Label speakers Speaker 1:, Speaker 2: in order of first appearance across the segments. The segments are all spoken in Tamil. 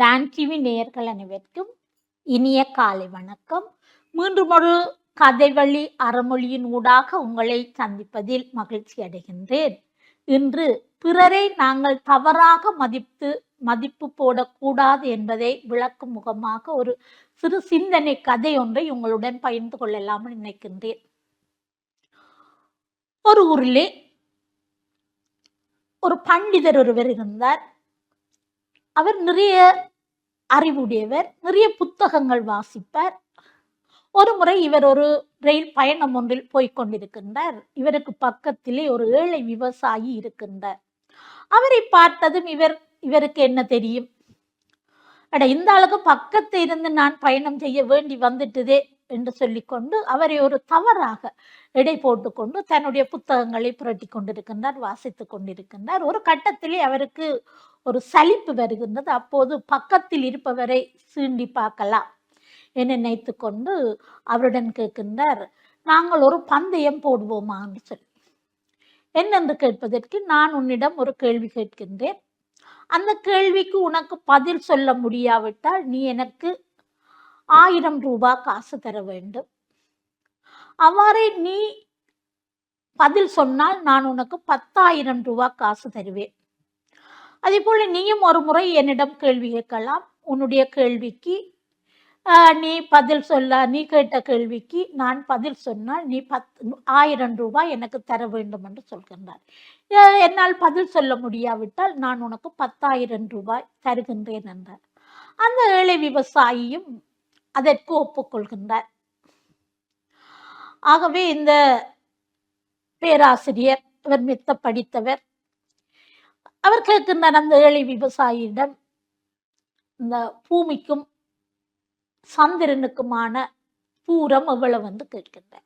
Speaker 1: டான் டிவி நேயர்கள் அனைவருக்கும் இனிய காலை வணக்கம். மீண்டும் ஒரு கதைவழி அறமொழியின் ஊடாக உங்களை சந்திப்பதில் மகிழ்ச்சி அடைகின்றேன். இன்று பிறரை நாங்கள் தவறாக மதித்து மதிப்பு போடக்கூடாது என்பதை விளக்கும் முகமாக ஒரு சிறு சிந்தனை கதை ஒன்றை உங்களுடன் பகிர்ந்து கொள்ளலாம் நினைக்கின்றேன். ஒரு ஊரிலே ஒரு பண்டிதர் ஒருவர் இருந்தார். அவர் நிறைய அறிவுடையவர் நிறைய புத்தகங்கள் வாசிப்பார். ஒரு முறை இவர் ஒரு ரயில் பயணம் ஒன்றில் போய்கொண்டிருக்கின்றார் இவருக்கு பக்கத்திலே ஒரு ஏழை விவசாயி இருக்கின்றார். அவரை பார்த்ததும் இவர் இவருக்கு என்ன தெரியும்? அட இந்த அளவுக்கு பக்கத்து இருந்து நான் பயணம் செய்ய வேண்டி வந்துட்டுதே. என்று சொல்லிக்கொண்டு அவரை ஒரு தவறாக எடை போட்டுக்கொண்டு தன்னுடைய புத்தகங்களை புரட்டி கொண்டிருக்கின்றார் வாசித்துக் கொண்டிருக்கின்றார். ஒரு கட்டத்திலே அவருக்கு ஒரு சலிப்பு வருகின்றது. அப்போது பக்கத்தில் இருப்பவரை சீண்டி பார்க்கலாம் என நினைத்து கொண்டு அவருடன் கேட்கின்றார் நாங்கள் ஒரு பந்தயம் போடுவோமா? என்று சொல்லி. என்னென்று கேட்பதற்கு நான் உன்னிடம் ஒரு கேள்வி கேட்கின்றேன். அந்த கேள்விக்கு உனக்கு பதில் சொல்ல முடியாவிட்டால் நீ எனக்கு ஆயிரம் ரூபாய் காசு தர வேண்டும். அவ்வாறே நீ பதில் சொன்னால் நான் உனக்கு பத்தாயிரம் ரூபாய் காசு தருவேன். அதே போல நீயும் ஒரு முறை என்னிடம் கேள்வி கேட்கலாம். உன்னுடைய கேள்விக்கு நீ பதில் சொல்ல நீ கேட்ட கேள்விக்கு நான் பதில் சொன்னால் நீ பத் ஆயிரம் ரூபாய் எனக்கு தர வேண்டும் என்று சொல்கின்றார். என்னால் பதில் சொல்ல முடியாவிட்டால் நான் உனக்கு பத்தாயிரம் ரூபாய் தருகின்றேன் என்றார். அந்த ஏழை விவசாயியும் அதற்கு ஒப்புக்கொள்கின்றார். ஆகவே இந்த பேராசிரியர் இவர் மித்த படித்தவர் அவர் கேட்கின்றார் அந்த ஏழை விவசாயியிடம் இந்த பூமிக்கும் சந்திரனுக்குமான தூரம் எவ்வளவு வந்து கேட்கின்றார்.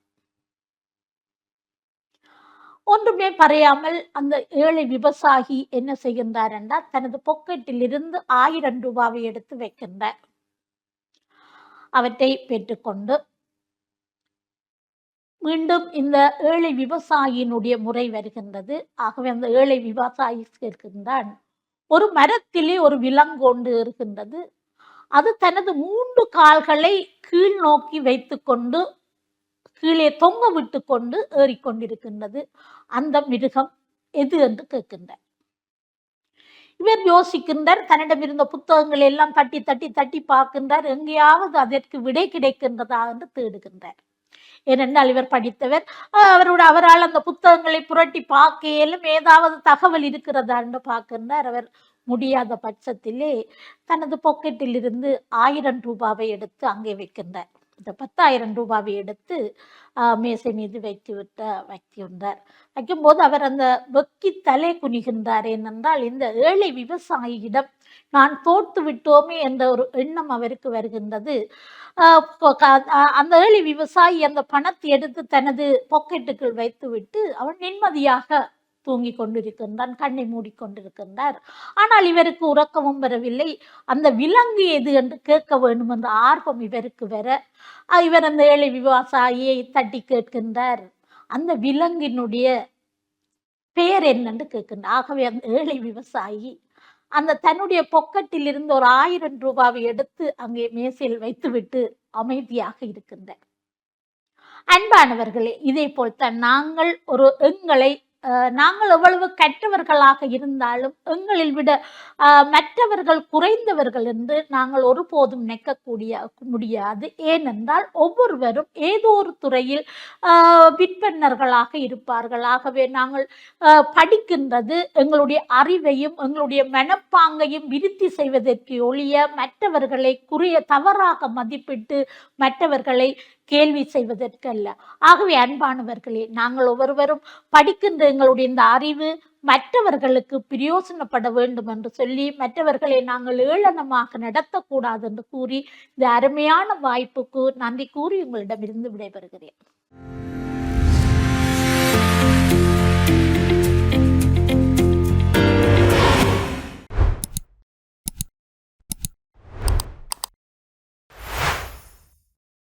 Speaker 1: ஒன்றுமே பறையாமல் அந்த ஏழை விவசாயி என்ன செய்கின்றார் என்றால் தனது பொக்கெட்டில் இருந்து ஆயிரம் ரூபாவை எடுத்து வைக்கின்றார். அவற்றை பெற்றுக்கொண்டு. மீண்டும் இந்த ஏழை விவசாயியினுடைய முறை வருகின்றது. ஆகவே அந்த ஏழை விவசாயி கேட்கின்றான் ஒரு மரத்திலே ஒரு விலங்கு ஒன்று இருக்கின்றது. அது தனது மூன்று கால்களை கீழ் நோக்கி வைத்துக்கொண்டு கீழே தொங்க விட்டு கொண்டு ஏறிக்கொண்டிருக்கின்றது. அந்த மிருகம் எது? என்று கேட்கின்றார் இவர் யோசிக்கின்றார் தன்னிடம் இருந்த புத்தகங்களை எல்லாம் தட்டி தட்டி தட்டி பார்க்கின்றார். எங்கேயாவது அதற்கு விடை கிடைக்கின்றதா என்று தேடுகின்றார். ஏனென்றால் இவர் படித்தவர். அவரோட அவரால் அந்த புத்தகங்களை புரட்டி பார்க்கையிலும் ஏதாவது தகவல் இருக்கிறதா என்று பார்க்கின்றார். அவர் முடியாத பட்சத்திலே தனது பாக்கெட்டில் இருந்து ஆயிரம் ரூபாவை எடுத்து அங்கே வைக்கின்றார். இந்த பத்தாயிரம் ரூபாவை எடுத்து மேசை மீது வைத்து விட்டு வைக்கின்றார் வைக்கும்போது அவர் அந்த வெக்கி தலை குனிகின்றார். ஏனென்றால் இந்த ஏழை விவசாயியிடம் நான் தோற்று விட்டோமே என்ற ஒரு எண்ணம் அவருக்கு வருகின்றது. க- அந்த ஏழை விவசாயி அந்த பணத்தை எடுத்து தனது பாக்கெட்டுக்குள் வைத்துவிட்டு அவன் நிம்மதியாக தூங்கி கொண்டிருக்கின்றான் கண்ணை மூடிக்கொண்டிருக்கின்றார் ஆனால் இவருக்கு உறக்கமும் வரவில்லை. அந்த விலங்கு எது என்று கேட்க வேண்டும் என்ற ஆர்வம் இவருக்கு வர இவர் அந்த ஏழை விவசாயியை தட்டி கேட்கின்றார். அந்த விலங்கினுடைய பெயர் என்னென்று கேட்கின்றார். ஆகவே அந்த ஏழை விவசாயி அந்த தன்னுடைய பொக்கட்டில் இருந்து ஒரு ஆயிரம் ரூபாவை எடுத்து அங்கே மேசையில் வைத்துவிட்டு அமைதியாக இருக்கின்றார். அன்பானவர்களே இதே போல்தான் நாங்கள் ஒரு எங்களை நாங்கள் எவ்வளவு கற்றவர்களாக இருந்தாலும் எங்களில் விட மற்றவர்கள் குறைந்தவர்கள் என்று நாங்கள் ஒருபோதும் நினைக்கக்கூடிய முடியாது. ஏனென்றால் ஒவ்வொருவரும் ஏதோ ஒரு துறையில் விற்பன்னர்களாக விற்பனர்களாக இருப்பார்கள். ஆகவே நாங்கள் படிக்கின்றது எங்களுடைய அறிவையும் எங்களுடைய மனப்பாங்கையும் விருத்தி செய்வதற்கு ஒழிய மற்றவர்களை குறைய தவறாக மதிப்பிட்டு மற்றவர்களை கேள்வி செய்வதற்கல்ல. ஆகவே அன்பானவர்களே நாங்கள் ஒவ்வொருவரும் படிக்கின்ற எங்களுடைய இந்த அறிவு மற்றவர்களுக்கு பிரயோசனப்பட வேண்டும் என்று சொல்லி மற்றவர்களை நாங்கள் ஏளனமாக நடத்தக்கூடாது என்று கூறி இந்த அருமையான வாய்ப்புக்கு நன்றி கூறி உங்களிடமிருந்து விடைபெறுகிறேன்.